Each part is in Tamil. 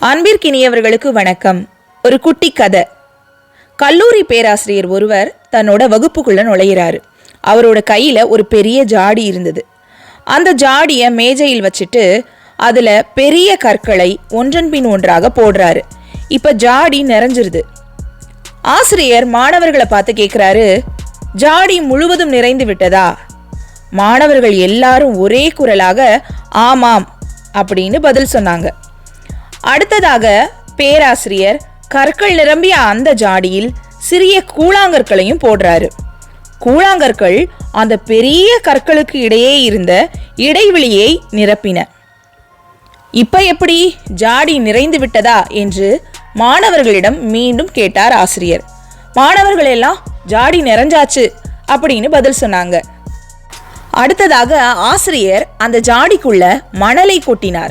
அன்பிற்கினியவர்களுக்கு வணக்கம். ஒரு குட்டி கதை. கல்லூரி பேராசிரியர் ஒருவர் தன்னோட வகுப்புக்குள்ள நுழையிறாரு. அவரோட கையில ஒரு பெரிய ஜாடி இருந்தது. அந்த ஜாடியை மேஜையில் வச்சுட்டு அதுல பெரிய கற்களை ஒன்றன் பின் ஒன்றாக போடுறாரு. இப்ப ஜாடி நிறைஞ்சிருது. ஆசிரியர் மாணவர்களை பார்த்து கேட்குறாரு ஜாடி முழுவதும் நிறைந்து விட்டதா? மாணவர்கள் எல்லாரும் ஒரே குரலாக ஆமாம் அப்படின்னு பதில் சொன்னாங்க. அடுத்ததாக பேராசிரியர் கற்கள் நிரம்பிய அந்த ஜாடியில் சிறிய கூழாங்கற்களையும் போடுறாரு. கூழாங்கற்கள் அந்த பெரிய கற்களுக்கு இடையே இருந்த இடைவெளியை நிரப்பின. இப்ப எப்படி? ஜாடி நிறைந்து விட்டதா? என்று மாணவர்களிடம் மீண்டும் கேட்டார் ஆசிரியர். மாணவர்கள் எல்லாம் ஜாடி நிறைஞ்சாச்சு அப்படின்னு பதில் சொன்னாங்க. அடுத்ததாக ஆசிரியர் அந்த ஜாடிக்குள்ள மணலை கொட்டினார்.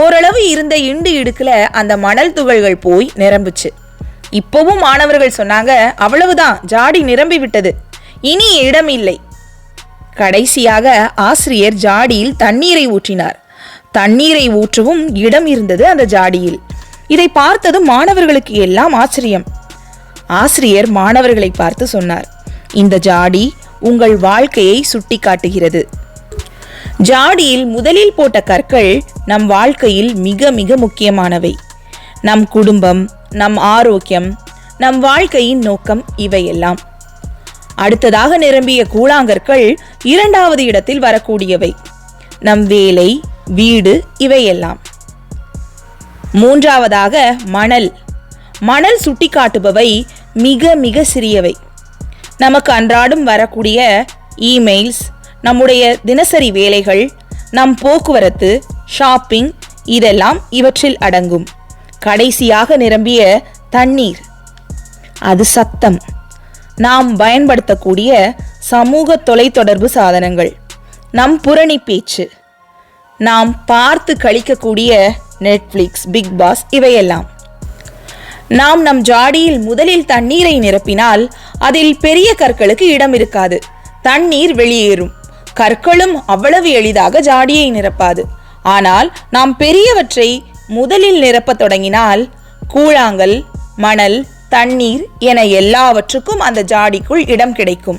ஓரளவு இருந்த இண்டு இடுக்கில் அந்த மணல் துகள்கள் போய் நிரம்புச்சு. இப்போவும் மாணவர்கள் சொன்னாங்க அவ்வளவுதான் ஜாடி நிரம்பி விட்டது. இனி இடம் இல்லை கடைசியாக ஆசிரியர் ஜாடியில் தண்ணீரை ஊற்றினார். தண்ணீரை ஊற்றவும் இடம் இருந்தது அந்த ஜாடியில். இதை பார்த்ததும் மாணவர்களுக்கு எல்லாம் ஆச்சரியம். ஆசிரியர் மாணவர்களை பார்த்து சொன்னார் இந்த ஜாடி உங்கள் வாழ்க்கையை சுட்டி காட்டுகிறது ஜாடியில் முதலில் போட்ட கற்கள் நம் வாழ்க்கையில் மிக மிக முக்கியமானவை. நம் குடும்பம் நம் ஆரோக்கியம் நம் வாழ்க்கையின் நோக்கம் இவையெல்லாம். அடுத்ததாக நிரம்பிய கூழாங்கற்கள் இரண்டாவது இடத்தில் வரக்கூடியவை. நம் வேலை வீடு இவையெல்லாம். மூன்றாவதாக மணல். மணல் சுட்டிக்காட்டுபவை மிக மிக சிறியவை. நமக்கு அன்றாடம் வரக்கூடிய இமெயில்ஸ் நம்முடைய தினசரி வேலைகள் நம் போக்குவரத்து ஷாப்பிங் இதெல்லாம் இவற்றில் அடங்கும். கடைசியாக நிரம்பிய தண்ணீர். அது சத்தம். நாம் பயன்படுத்தக்கூடிய சமூக தொலைத்தொடர்பு சாதனங்கள். நம் புரணி பேச்சு. நாம் பார்த்து கழிக்கக்கூடிய நெட்ஃப்ளிக்ஸ் பிக் பாஸ் இவையெல்லாம். நாம் நம் ஜாடியில் முதலில் தண்ணீரை நிரப்பினால் அதில் பெரிய கற்களுக்கு இடம் இருக்காது. தண்ணீர் வெளியேறும். கற்களும் அவ்வளவு எளிதாக ஜாடியை நிரப்பாது. ஆனால் நாம் பெரியவற்றை முதலில் நிரப்பத் தொடங்கினால் கூழாங்கல் மணல் தண்ணீர் என எல்லாவற்றுக்கும் அந்த ஜாடிக்குள் இடம் கிடைக்கும்.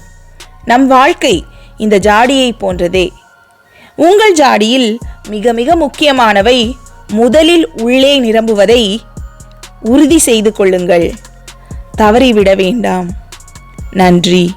நம் வாழ்க்கை இந்த ஜாடியை போன்றதே. உங்கள் ஜாடியில் மிக மிக முக்கியமானவை முதலில் உள்ளே நிரம்புவதை உறுதி செய்து கொள்ளுங்கள். தவறிவிட வேண்டாம். நன்றி.